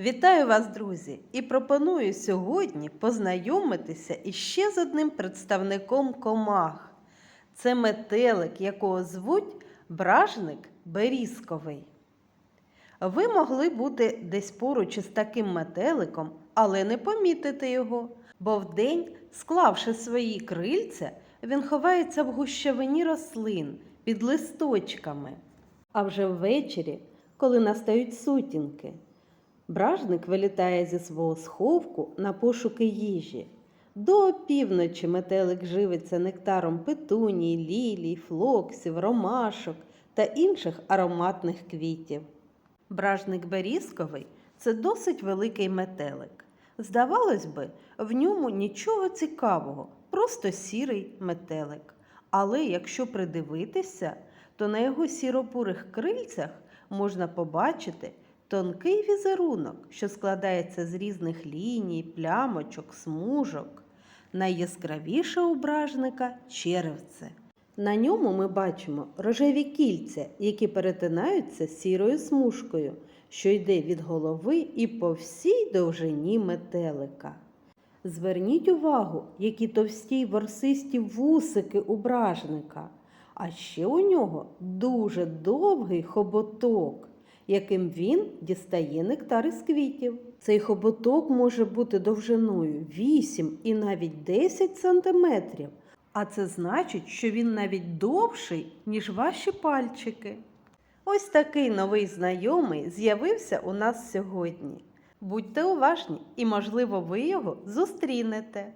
Вітаю вас, друзі! І пропоную сьогодні познайомитися іще з одним представником комах. Це метелик, якого звуть бражник берізковий. Ви могли бути десь поруч із таким метеликом, але не помітити його, бо вдень, склавши свої крильця, він ховається в гущавині рослин під листочками. А вже ввечері, коли настають сутінки, бражник вилітає зі свого сховку на пошуки їжі. До опівночі метелик живиться нектаром петуній, лілій, флоксів, ромашок та інших ароматних квітів. Бражник берізковий це досить великий метелик. Здавалось би, в ньому нічого цікавого, просто сірий метелик. Але якщо придивитися, то на його сіропурих крильцях можна побачити тонкий візерунок, що складається з різних ліній, плямочок, смужок. Найяскравіше у бражника черевце. На ньому ми бачимо рожеві кільця, які перетинаються сірою смужкою, що йде від голови і по всій довжині метелика. Зверніть увагу, які товсті й ворсисті вусики у. А ще у нього дуже довгий хоботок, яким він дістає нектар із квітів. Цей хоботок може бути довжиною 8 і навіть 10 сантиметрів. А це значить, що він навіть довший, ніж ваші пальчики. Ось такий новий знайомий з'явився у нас сьогодні. Будьте уважні і, можливо, ви його зустрінете.